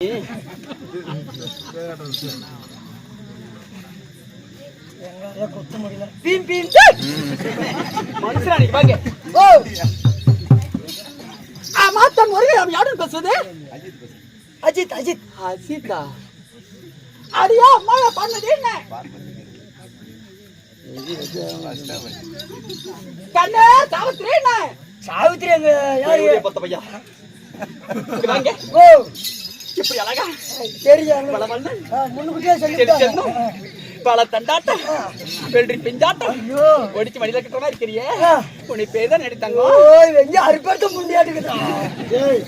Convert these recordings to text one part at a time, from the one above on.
எங்க குத்த முடியல பீம் பீம் மனுஷனா நீ வாங்க ஓ ஆமா தன் முருகன் யாரும் அஜித் அஜித் அசிதா அடியா அம்மா பண்ணது என்ன கண்ணே சாவித்திரி என்ன சாவித்திரி எங்க யாரு பத்த பையா வாங்க ஓ இப்படி அழகா சொல்லிட்டாங்க. சென்னும் பல தண்டாட்டம். வெள்ளி பிஞ்சாட்டம். ஐயோ. ஒடிச்சு மடியில கட்டமா இருக்கிறியே. உன்னை பேர் தான் நடித்தாங்க ஓ வெங்க அறுப்பேட்ட ஏய்.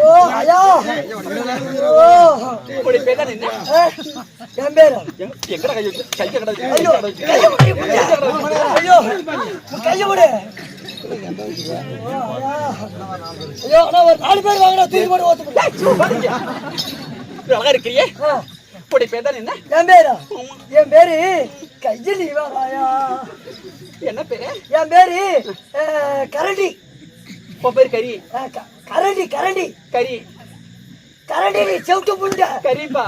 ஓ ஐயா. ஓ உன்னை பேர் தான் என்ன? என் பேரு? எங்க- எங்கடா கை வச்சு? கை கடை ஐயோ. கைய விடு. ஐயோ அண்ணா ஒரு நாலு பேர் வாங்கினா தூக்கி போட்டு ஓத்து அழகா இருக்கிறியே உன்னை பேர் தான் என்ன? என் பேரா? என் பேரு கையில் என்ன பேரு? என் பேரு கரடி. உன் பேர் கறி கரடி கரடி. கறி கரடி நீ செவிட்டு புண்ட. கறிப்பா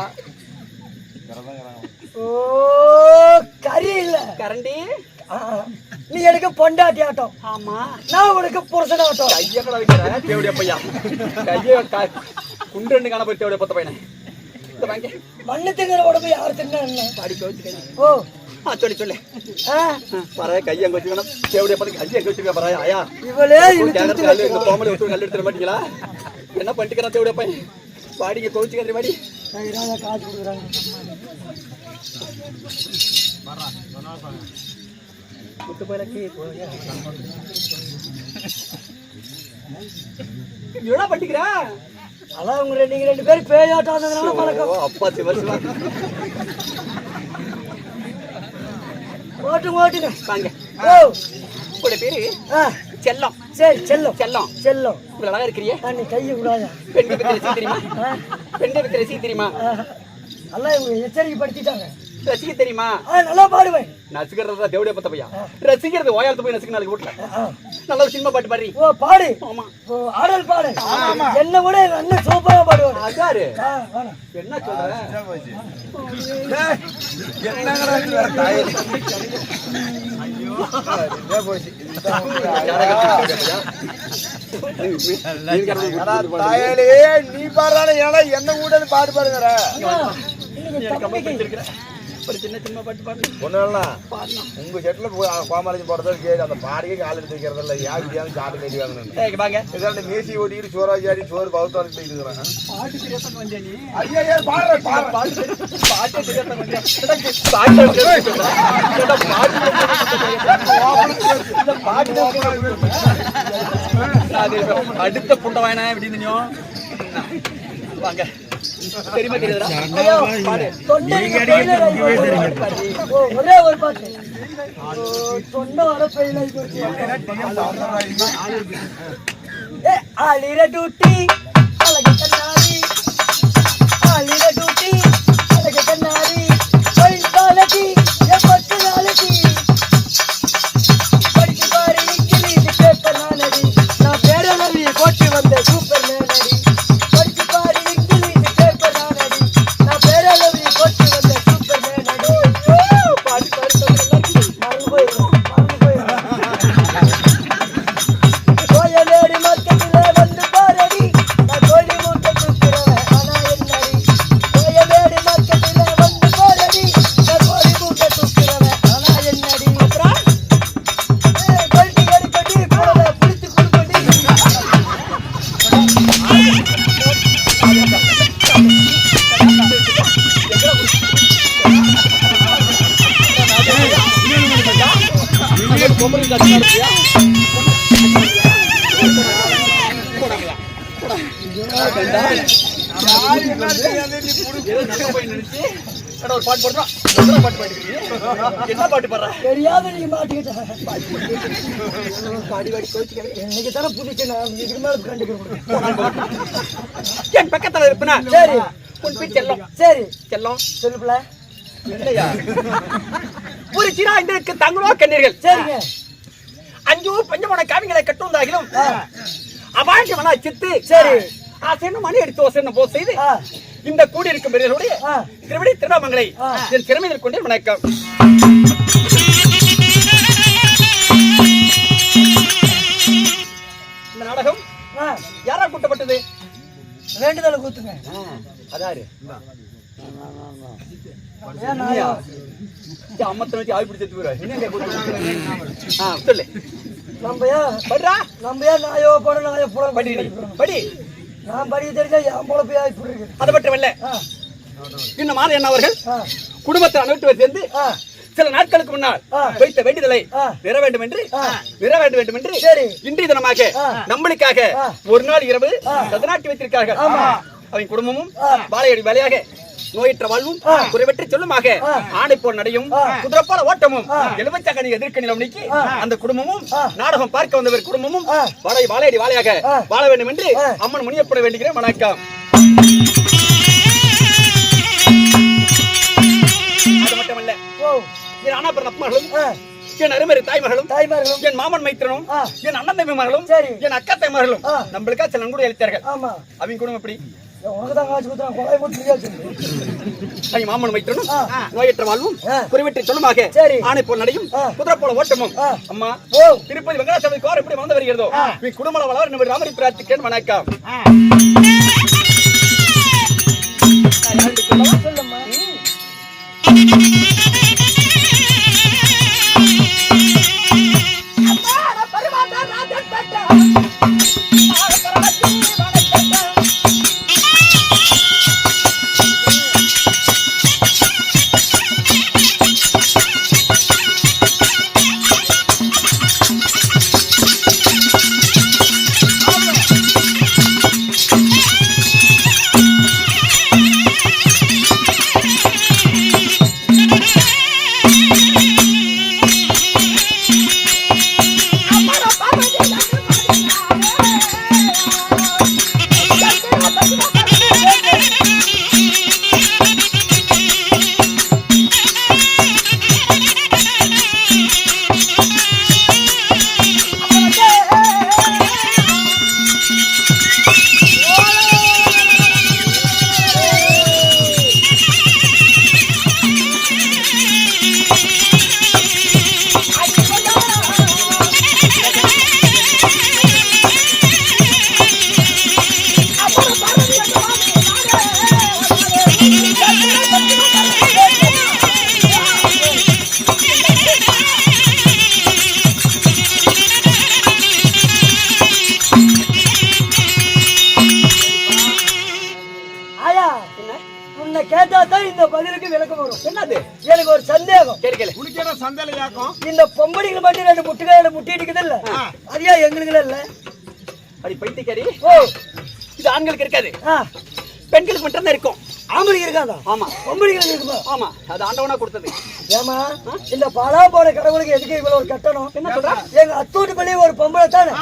ஓ கறி இல்ல. கரண்டி. எனக்கு பொண்டாட்டி ஆட்டம். ஆமா. நான் உனக்கு புருஷன் ஆட்டம். கைய கடை வைக்கிற தேவடிய பையா? கைய குண்டு ரெண்டு காண போய் தேவடிய பத்த பையனை. மண்ணு திங்கிற உடம்பு யார் தின்னா ஓ. சொல்லி சொல்லு. பர கைய அங்க வச்சுக்கணும் தேவடிய பத்தி கைய அங்க வச்சிருக்க பர ஆயா. இவளே இந்த. கோமலை வச்சு கல் எடுத்துட மாட்டீங்களா? என்ன பண்ணிக்கிறான் தேவடிய பையன்? பாடிங்க காசு கொடுக்குறாங்க. முத்து போயிலக்கு என்ன பண்ணிக்கிறா அதான் உங்க ரெண்டு- நீங்க ரெண்டு பேரும் பேயாட்டம் வந்ததுனால பழக்கம் அப்பா சிவ சிவா ஓட்டுங்க ஓட்டுங்க வாங்க ஓ உங்களோட பேரு செல்லம் சரி செல்லம் செல்லம் செல்லம் இவ்வளவு அழகா இருக்கிறியே நீ கையை விடாத பெண்கள் பத்தி ரசிக்க தெரியுமா பெண்கள் பத்தி ரசிக்க தெரியுமா எல்லாம் இவங்க எச்சரிக்கைப்படுத்திட்டாங்க ரசிக்க தெரியுமா? ஆ நல்லா பாடுவேன். நசுக்கிறது தேவடைய பத்த பையா? ரசிக்கிறது ஓயாலத்து போய் நசுக்க நாளைக்கு வீட்டுல நல்ல ஒரு சினிமா பாட்டு பாடுறி. ஓ பாடு. ஆமா. ஓ ஆடல் பாடு. என்ன விட எங்க அண்ணன் சூப்பரா பாடுவாரு. அதாரு. என்ன சொல்ற? தாயாளே நீ பாடுறானே என்ன கூட பாட்டு பாடுங்கிற? ஒரு சின்ன சின்ன பாட்டு பாடு ஒண்ணு இல்ல உங்க செட்ல போய் கோமாளி போடுறது கேடு அந்த பாடியே கால் எடுத்து வைக்கிறது இல்ல யார் இப்படியாவது சாட்டு கட்டி வாங்கணும் இங்க வாங்க இதாண்ட மேசி ஓட்டிட்டு சோறாச்சாரி சோறு பௌத்தாரி இருக்கிறேன் பாட்டு தெரியாத வந்தே நீ? ஐயா ஐயா பாடுற பாடுற பாட்டு பாட்டு தெரியாத வந்தே பாட்டு தெரியாத பாட்டு அது அடுத்த புண்டை வாயனா எப்படி தெரியும்? வாங்க. தெரியுமா? ஒரே ஒரு பாட்டு. வர போச்சு. டூட்டி நீ மாட்டிக்கிட்ட? இன்னைக்கு தானே புதுச்சு நான் இதுக்கு மேல கண்டுக்கிறேன். என் பக்கத்துல இருப்பனா? சரி. உன் செல்லம். சரி. செல்லம். சொல்லுப்புல இல்லையா ஒரு சிறா இன்றைக்கு தங்களோ கண்ணீர்கள். சரிங்க. அஞ்சு பஞ்சமான காவிகளை கட்டுவதாகிலும் அபாண்டவனா சித்து சரி. ஆசைன்னு மணி அடித்து ஓசைன்னு போஸ் செய்து இந்த கூடி இருக்கும் பெரியவருடைய. திருவடி ஆ. என் திறமை கொண்டே வணக்கம் நாடகம்? ஆ, யாரால் கூட்டப்பட்டது? வேண்டுதலை கூத்துங்க. அதாரு. ஏன் நாயா? அம்மத்தை வச்சு ஆவி பிடிச்சி போயிடுவார் சொல்லு. ஏன் படுறா. ஏன் நாயோ போட நாயோ போட படி. படி நான் படிக்க தெரிஞ்சா என் பொழப்பு இப்படி இருக்குது அது மட்டுமல்ல ஆ, இன்னும் மாத என்ன அவர்கள் குடும்பத்தை அனைத்து சேர்ந்து சில நாட்களுக்கு முன்னால். வைத்த வேண்டுதலை. நிற வேண்டும் என்று. நிற வேண்டும் வேண்டும் என்று. இன்றைய தினமாக. நம்மளுக்காக. ஒரு நாள் இரவு. சதநாட்டி வைத்திருக்கார்கள். அவன் குடும்பமும். வாழையடி வேலையாக நோயற்ற வாழ்வும். குறைவற்ற சொல்லுமாக ஆ. ஆணை போல் நடையும். குதிரப்பால ஓட்டமும் ஆ. எலுமிச்சக்கனி எதிர்க்க நிலவணிக்கு ஆ. அந்த குடும்பமும். நாடகம் பார்க்க வந்தவர் குடும்பமும். வாழை வாழையடி வாழையாக. வாழ வேண்டும் என்று. அம்மன் முனியப்பட வேண்டுகிறேன் வணக்கம் என் அண்ணா மகளும் என் அருமறை தாய்மகளும் தாய்மார்களும் என் மாமன் மைத்திரனும். என் அண்ணன் தம்பி மகளும் சரி. என் அக்கா தாய்மார்களும். நம்மளுக்கா சில நன்கூட எழுத்தார்கள் ஆமா அவங்க குடும்பம் எப்படி மாமன் மைத்திரனும். நோயற்ற வாழ்வும் ஆ. குறைவற்ற சொல்லுமாக. ஆணை போல் நடையும். குதிரை போல ஓட்டமும். அம்மா திருப்பதி வெங்கடாசபை கோர் எப்படி வந்து வருகிறதோ நீ குடும்பம் வளவர் நம்ம ராமரி பிரார்த்திக்கேன் வணக்கம் சொல்லம்மா தான் இந்த பதிலுக்கு விளக்கம் வரும். என்னது? எனக்கு ஒரு சந்தேகம். கேட்கல யாக்கும் இந்த பொம்பளைங்க மட்டும் ரெண்டு முட்டுக்காய் ரெண்டு முட்டி அடிக்குது இல்ல? அதையா எங்களுக்கு இல்ல? அடி பைத்தியக்காரி. ஓ. இது ஆண்களுக்கு இருக்காது. பெண்களுக்கு மட்டும் தான் இருக்கும். ஆம்பளைங்க இருக்காதா? ஆமா. பொம்பளைங்களுக்கு இருக்குமா? ஆமா. அது ஆண்டவனா கொடுத்தது. ஏமா இந்த பலா போன கடவுளுக்கு எதுக்கு இவ்வளவு ஒரு கட்டணம்? என்ன சொல்ற? எங்க அத்தூட்டு பிள்ளை ஒரு பொம்பளை தானே?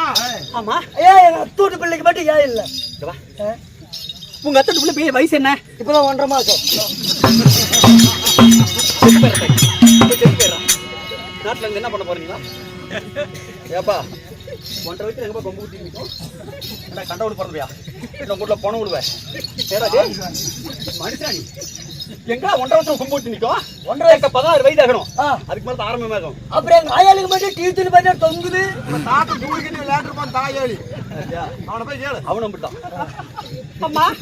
ஆமா ஐயா எங்க அத்தூட்டு பிள்ளைக்கு மட்டும் ஏன் இல்ல? உங்க அத்தை பிள்ளை பெரிய வயசு என்ன? இப்பதான் ஒன்றரை மாசம். நாட்டுல இருந்து என்ன பண்ண போறீங்களா ஏப்பா. ஒன்றரை வயசுல எங்க போய் கொம்பு குத்தி நிற்கும் என்ன கண்டவுடு பிறந்தியா? இந்த வீட்டுல பணம் விடுவேன். ஏடா மனுஷா நீ? எங்கடா ஒன்றரை வருஷம் கொம்பு குத்தி நிற்கும் ஒன்றரை எங்க பதினாறு வயது ஆகணும். ஆ. அதுக்கு மேல தான் ஆரம்பமாகும் அப்புறம் எங்க ஆயாளுக்கு மட்டும் துணி பண்ண தொங்குது. தாத்து தூக்கிட்டு விளையாட்டுருப்பான் தாயேலி அவனை போய் கேளு. அவனும் அப்படித்தான். அம்மா.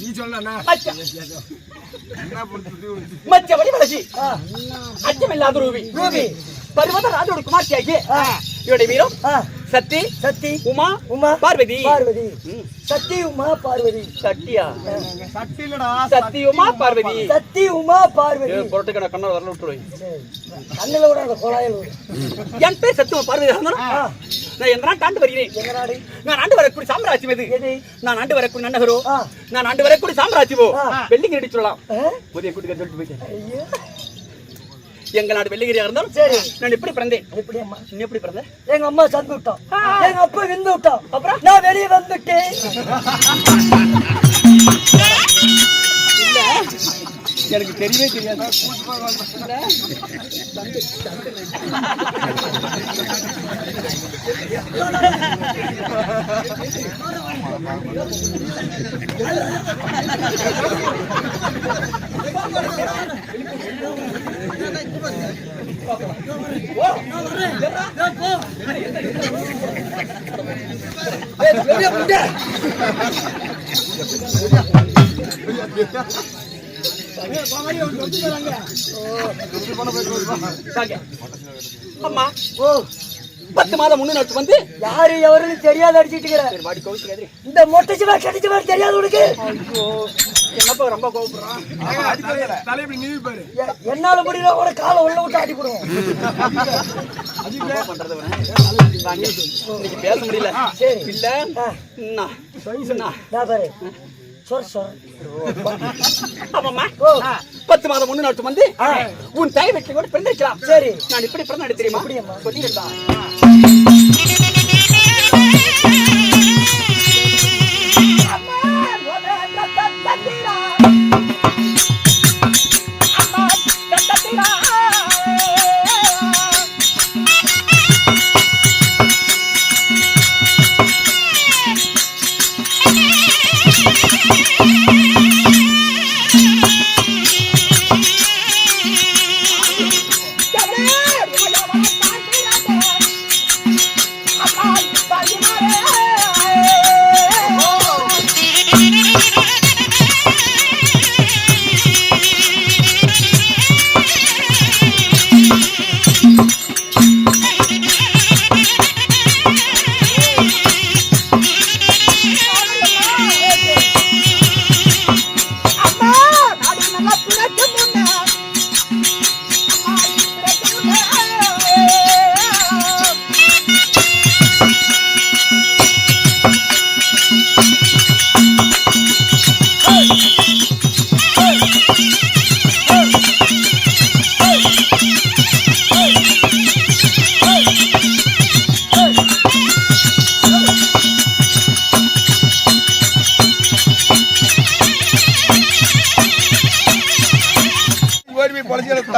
நீ சொல்லண்ணா. மச்சபடி வளர்ச்சி ஆ. அச்சமில்லாத ரூபி. ரூபி. பருவத ராஜோட குமார்த்தியாகி. ஆ. இவருடைய வீரம். ஆ சக்தி சக்தி உமா உமா பார்வதி. பார்வதி. ம். சக்தி உமா பார்வதி. சட்டியா சட்டி இல்லடா சக்தி உமா பார்வதி. சக்தி உமா பார்வதி. பொருட்டுக்கு நான் கண்ணால் வரல விட்டுருவேன் சரி. கண்ணுல விட அந்த குழாயில் என் பேர் சத்துவ பார்வதி. இருந்தாலும் ஆ, நான் எந்த நாட்டு ஆண்டு வருகிறேன்? நான் ஆண்டு வரக்கூடிய சாம்ராஜ்யம் எது? எது? நான் ஆண்டு வரக்கூடிய நன்னகரோ. நான் ஆண்டு வரக்கூடிய சாம்ராஜ்யமோ? சொல்லலாம். ஆ? புதிய கூட்டுக்கு சொல்லிட்டு போயிட்டேன். ஐயோ. எங்க நாடு வெள்ளிகிரியா இருந்தாலும் சரி. நான் எப்படி பிறந்தேன்? எப்படி அம்மா? நீ எப்படி பிறந்த? எங்க அம்மா சந்து விட்டோம் எங்க அப்பா விந்து விட்டோம் அப்புறம்? நான் வெளியே வந்துட்டேன். எனக்கு தெரியவே தெரியாது Yeah. அம்மா ஓ பத்து மாதம் முன்னு வந்து யாரு எவருன்னு தெரியாத அடிச்சிட்டு இந்த மொட்டை சிவா கடிச்ச மாதிரி தெரியாது உனக்கு. என்னப்பா ரொம்ப கோவப்படுறான்? என்னால முடியல கூட காலை உள்ள விட்டு அடி போடுவோம். பேச முடியல. சரி. இல்ல? நான் பாரு. பத்து மாதம் முன்னு நாட்டு வந்து. உன் தாய் வீட்டில் கூட பிறந்திருக்கலாம். சரி நான் இப்படி பிறந்த தெரியுமா? சொல்லியிருந்தான்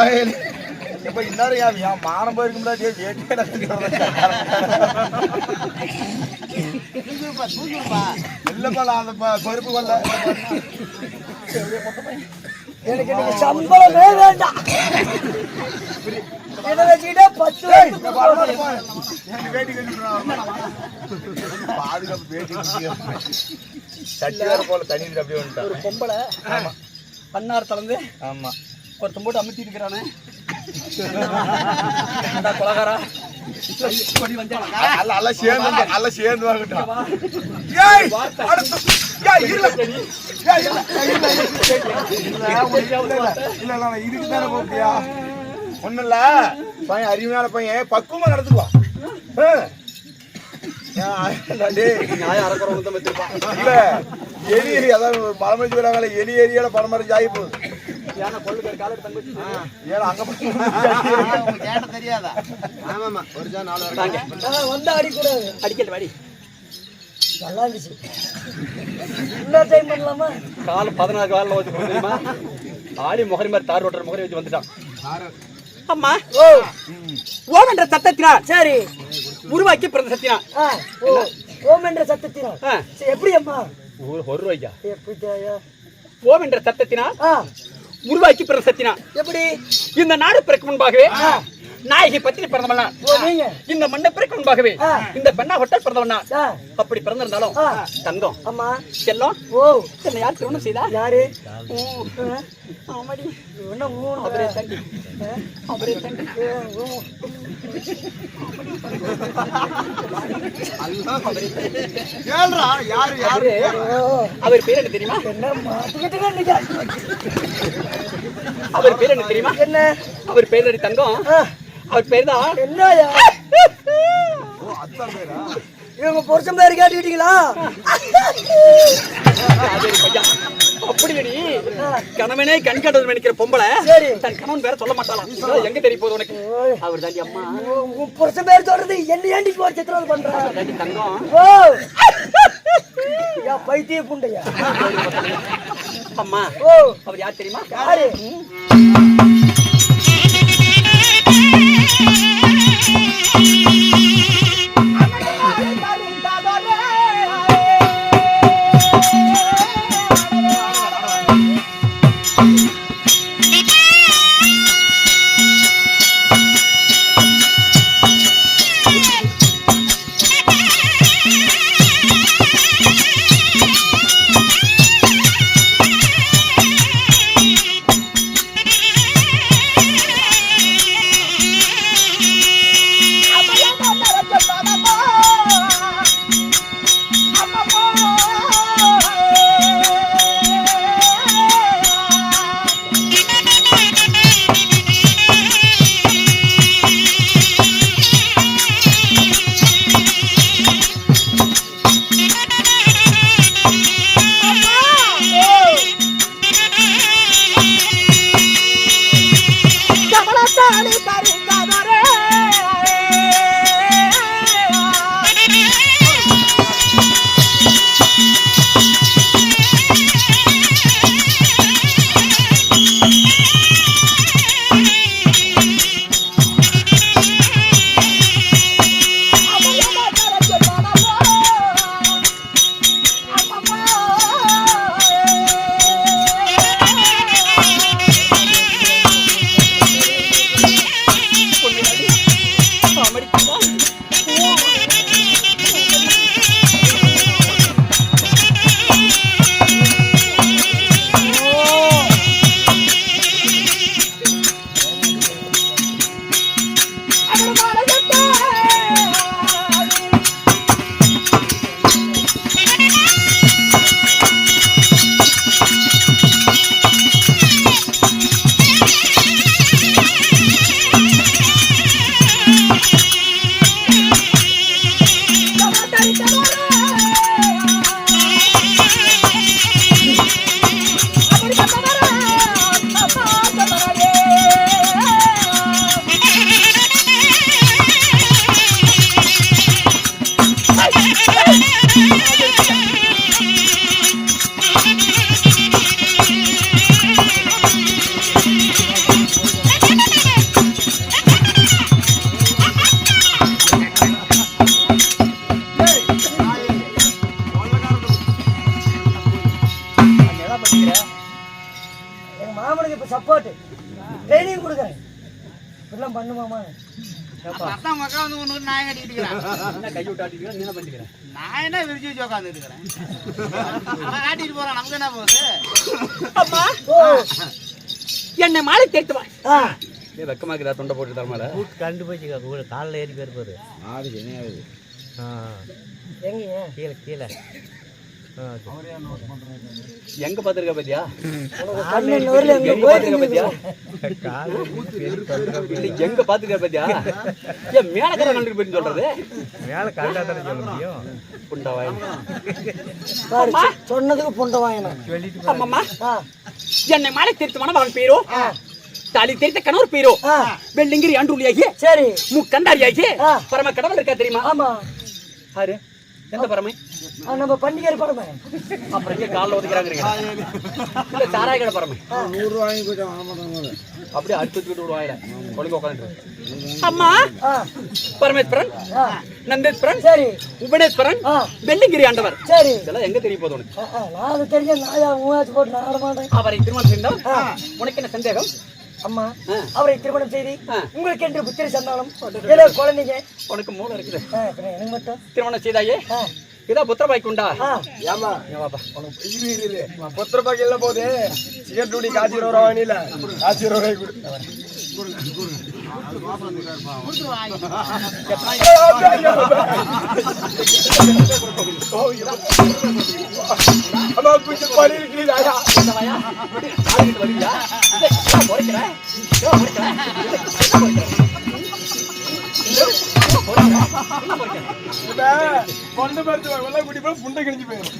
தாயலி இப்ப இன்னாரும் ஏன் மானம் போயிருக்க முடியாது வேட்டியே இல்லப்பா நான் அந்த பருப்பு கொள்ள எனக்கு இன்னைக்கு சம்பளமே வேண்டாம். இதை வச்சுக்கிட்டே பத்து வருஷத்துக்கு போகணும். எனக்கு வேட்டி கட்டி பாதுகாப்பு வேட்டி சட்டி வேற போல தண்ணி அப்படியே வந்துட்டான் பொம்பளை. பன்னார் தளர்ந்து. ஆமா. ஒருத்தன் போட்டு அமுத்தி இருக்கிறானே கொலகாரா. கொடி வந்தேன் அல்ல அல்ல சேர்ந்து அல்ல சேர்ந்து வாங்கட்டும் ஏய் அடுத்து ஏய் இல்ல ஏய் இல்ல இல்ல இல்ல இல்ல இல்ல இதுக்கு தானே போப்பியா ஒண்ணும் இல்ல. பையன் அருமையான பையன். பக்குவமா இல்ல எலி அதாவது மலமரிச்சு வராங்களே எலி எரியால பரமரிச்சு ஆகி போகுது. ஏன்னா கொள்ளு பேர் காலத்து தங்க வச்சு ஏன்னா அங்க வந்தா அடிக்கூடாது. அடிக்கல வாடி. நல்லா இருந்துச்சு. இன்னொரு டைம் பண்ணலாமா? கால் பதினாறு காலில் வச்சு தெரியுமா? ஆடி முகரி மாதிரி தார் ஓட்டுற முகரி வச்சு வந்துட்டான். அம்மா ஓ. ஓம் என்ற சத்தத்தினால். சரி. உருவாக்கி பிறந்த ஓ. ஓம் என்ற. சரி, எப்படி அம்மா ஒரு ஒரு ரூபாய்க்கா? எப்படி? ஓம் என்ற சத்தத்தினால் ஆ. உருவாக்கி பிறந்த எப்படி? இந்த நாடு பிறக்கு முன்பாகவே நாயகி பத்தினி பிறந்தவன் இந்த மண்ணை பிறக்க முன்பாகவே. இந்த பெண்ணா ஹோட்டல் பிறந்தவன் அப்படி பிறந்திருந்தாலும் ஆ. தங்கம். அம்மா செல்லம். ஓ. என்னை யார் திருமணம் செய்தா? யாரு? ஆமாடி. என்ன மூணு அவரே ஆ, அவரே யாரு அவரு ஓ, அவர் பேர் என்ன தெரியுமா? அவர் பேர் என்ன தெரியுமா? என்ன? அவர் பேர் தங்கம்? ஆ, அவர் பேர் தான் என்னயா இவங்க புருஷன் பேர் கேட்டுக்கிட்டீங்களா? அப்படி இல்லடி கணவனே கண் கண்டது நினைக்கிற பொம்பளை. சரி. தன் கணவன் பேர சொல்ல மாட்டாளாம் எங்க தெரிய போகுது உனக்கு. அவர் தாண்டி அம்மா. உன் புருஷன் பேர் சொல்றது என்ன ஏண்டி ஒரு சித்திரம் பண்ற? தாண்டி தங்கம். ஓ யா பைத்திய புண்டையா? அம்மா ஓ அவர் யார் தெரியுமா? யாரு? இப்படிலாம் பண்ணுமாமா அதான் மக்கா வந்து உனக்கு நாயம் கட்டிக்கிட்டு இருக்கிறான். என்ன கை விட்டு ஆட்டிக்கிறேன் நீ என்ன பண்ணிக்கிற நான் என்ன விரிச்சு வச்சு உட்காந்துட்டு இருக்கிறேன் அவன் போறான் நமக்கு என்ன போகுது? என்னை மாலை தேர்த்து வா. ஆ. ஏ வெக்கமாக்குதா தொண்டை போட்டு தரமால. கண்டுபிடிச்சிக்க கூட காலில் ஏறி போயிருப்பாரு. ஆ. எங்க கீழே கீழே. எங்க பாத்துருக்க பாத்தியா? எங்க எங்க பாத்துருக்க பாத்தியா? எங்க ஏன் மேலக்கரை நண்டு போயிட்டு சொல்றது? மேலே கண்டா தானே சொல்ல முடியும். புண்டா வாய் பாரு சொ- சொன்னதுக்கு புண்டை வாங்கினேன் சொல்லிட்டு என்னை மாலை திருத்த மணமகன் பேரோ? ஆ. தாலி தெரித்த கணவர் பேரோ? வெள்ளிங்கிரி ஆண்டுள்ளியாகி சரி. முக்கண்டாரியாகி. பரம கடவுள் இருக்கா தெரியுமா? ஆமா. யாரு எந்த பரமை? நம்ம பண்டிகை படமே அப்புறம் இங்க காலில் ஒதுக்கிறாங்க இல்ல சாராய கடை பரமை நூறு வாங்க மாட்டாங்க அப்படியே அடுத்து வச்சுக்கிட்டு விடுவாங்க ஒழுங்க உட்காந்து அம்மா. பரமேஸ்வரன் நந்தேஸ்வரன் சரி. உபனேஸ்வரன் வெள்ளிங்கிரி ஆண்டவர். சரி. இதெல்லாம் எங்க தெரிய போகுது உனக்கு? நான் தெரிஞ்ச நாயா மூவாச்சு போட்டு நான் ஆட மாட்டேன். அவரை திருமணம் செய்தால் உனக்கு என்ன சந்தேகம்? அம்மா. அவரை திருமணம் செய்து. உங்களுக்கு என்று புத்திர சந்தானம். ஏதோ குழந்தைங்க. உனக்கு மூளை இருக்குது. எனக்கு மட்டும். திருமணம் செய்தாயே? இதா புத்திர பாய்க்குண்டா ஆ. ஏமா. உனக்கு இரு இரு இரு. பத்து ரூபாய்க்கு இல்ல போகுது சிகரெட் டூடி காய்ச்சி இருபது ரூபா வாங்கில காய்ச்சி இருபது ரூபாய்க்கு கொடு. கொண்டு பறிச்சு வெள்ளை குடி போய் புண்டை கிழிஞ்சு போயிடும்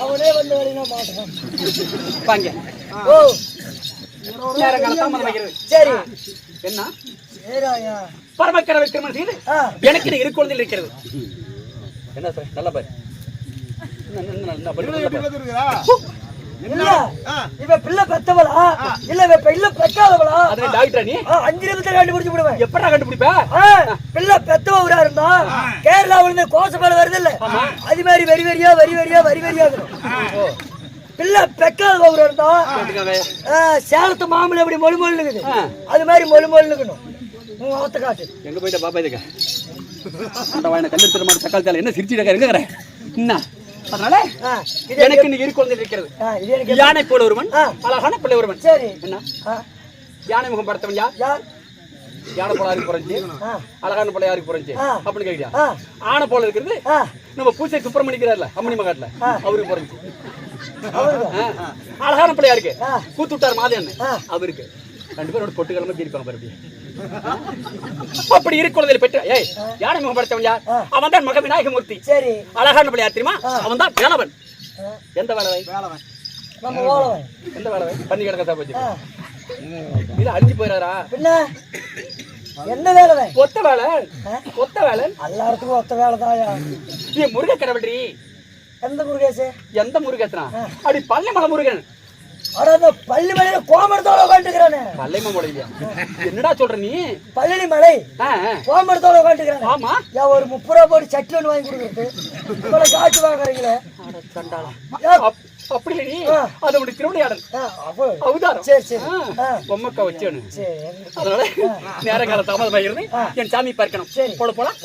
அவனே வந்து வரையினா மாட்டான் ஓ சரி என்ன சரியா பரமக்கரவை திருமணம் செய்து எனக்கு இரு குழந்தைகள் இருக்கிறது என்ன சார் நல்லா பாரு இவ பிள்ளை பெத்தவளா? இல்ல இவ பிள்ளை பெக்காதவளா? டாக்டரா நீ? அஞ்சு நிமிஷத்துல கண்டுபிடிச்சு விடுவேன். எப்படா கண்டுபிடிப்ப? பிள்ளை பெத்தவ ஊரா இருந்தா கேரளாவுல இருந்து கோசப்பாடு வருது இல்ல? அது மாதிரி வரி வரியா வரி வரியா வரி வரியா இருக்கணும் பிள்ளை பெக்காத ஊரா இருந்தா சேலத்து மாமலை எப்படி மொழி மொழி இருக்குது. ஆ. அது மாதிரி மொழி மொழி இருக்கணும். உன் அவத்த காட்டு. எங்க போயிட்ட பாப்பா இதுக்கு? கல்லு திரும்ப தக்காளி என்ன சிரிச்சுட்டு எங்க என்ன? அதனால எனக்கு இன்னைக்கு இரு குழந்தைகள் இருக்கிறது. யானை போல ஒருவன். அழகான பிள்ளை ஒருவன். சரி. என்ன? யானை முகம் படுத்தவன் யார்? யானை போல யாருக்கு ஆ, அழகான பிள்ளை யாருக்கு ஆ. அப்படின்னு கேக்குறியா ஆ, ஆனை போல இருக்கிறது. நம்ம பூசை சுப்பிரமணிக்கிறார்ல அம்மணி மகாட்ல. அவருக்கு. ஆ. அழகான பிள்ளையா இருக்கு ஆ. கூத்து விட்டார் ஆ. அவருக்கு. ரெண்டு பேரோட பொட்டு கிழமை தீர்ப்பாங்க பாரு அப்படியே. அப்படி இரு குழந்தையில பெற்ற ஏய் யானை முகம் படுத்தவன் யார். அவன் தான் மக விநாயகமூர்த்தி சரி. அழகான பிள்ளையா தெரியுமா. அவன் தான் வேலவன். எந்த வேலவை? நம்ம ஓலவன் எந்த வேலவை? பண்ணி கிடக்கத்தா போச்சு இது அழிஞ்சு போயிடாரா பின்ன? என்ன வேலை ஒத்த வேலை? ஒத்த வேலை எல்லாத்துக்கும் ஒத்த வேலை தாயா நீ முருக கடவுள்றி எந்த முருகேசு? எந்த முருகத்னா அப்படி பள்ளிமலை முருகன் அட அந்த பள்ளி மலையில கோமரத்தோட உட்காந்துக்கிறானே முறையிலையா என்னடா சொல்ற நீ? பள்ளி மலை. கோமரத்தோட உட்காந்துக்கிறானே ஆமா. ஏன் ஒரு முப்பது ரூபா போட்டு சட்னி ஒன்று வாங்கி கொடுக்குறது. இவ்வளவு காசு வாங்குறீங்களே. அப்படி நீ. அது உனக்கு திருவிளையாடல் அவதாரம். சரி சரி. பொம்மக்கா வச்சேன்னு. சரி அதனால நேர கால என் சாமி பார்க்கணும். போல போலாம்